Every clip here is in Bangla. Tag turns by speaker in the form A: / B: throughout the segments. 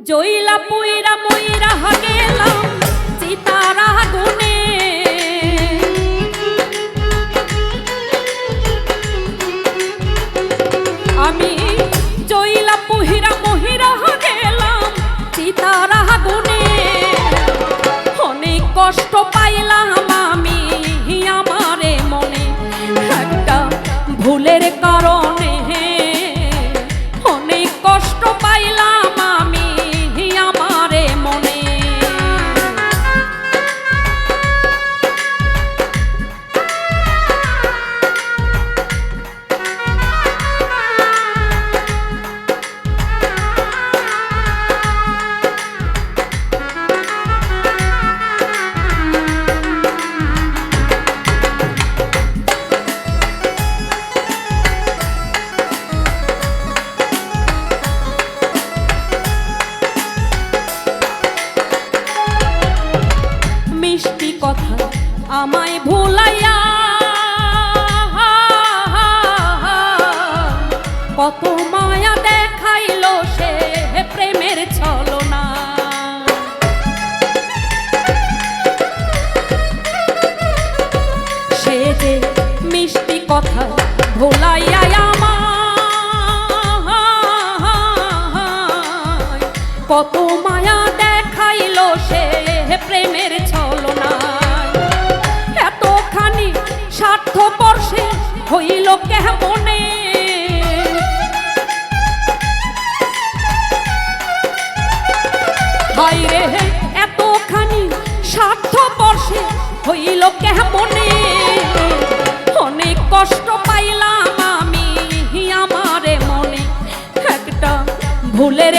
A: জইলা পুইরা মুইরা গেলাম সীতারা গুনে আমি জইলা পুহিরা কথা আমায় ভুলাইয়া কত মায়া দেখাইল সে প্রেমের ছলনা। সে যে মিষ্টি কথা ভুলাইয়া আমায়, কত মায়া কেমনে অনেক কষ্ট পাইলাম আমি আমারে মনে। একটা ভুলের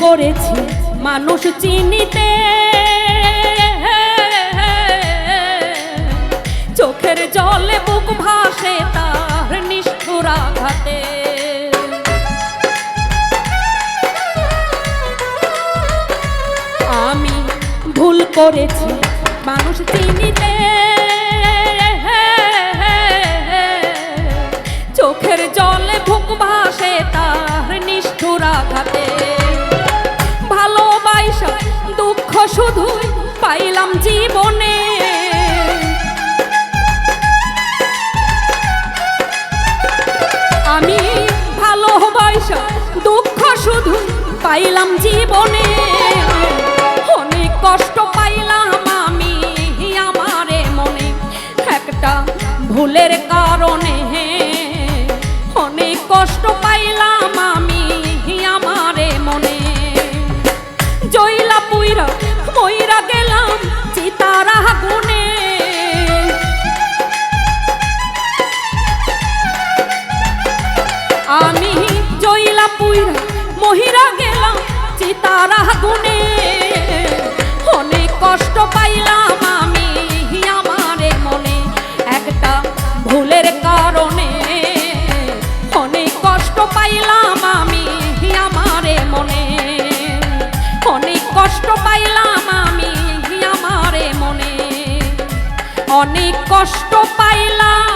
A: করেছি, মানুষ চিনিতে। চোখের জলে বুক ভাসে তার নিষ্ঠুর আঘাতে। আমি ভুল করেছি, মানুষ চিনিতে। চোখের জলে বুক ভাসে তার নিষ্ঠুর আঘাতে। শুধু পাইলাম জীবনে। আমি ভালোবাসা দুঃখ শুধু পাইলাম জীবনে। আমি জইলা পুইরা, মহিরা গেলাম চিতারা গুনে অনেক কষ্ট পাইলাম আমি আমারে মনে, একটা ভুলের কারণে। অনেক কষ্ট পাইলাম আমি আমারে মনে, অনেক কষ্ট পাইলাম আমি আমারে মনে। অনেক কষ্ট পাইলাম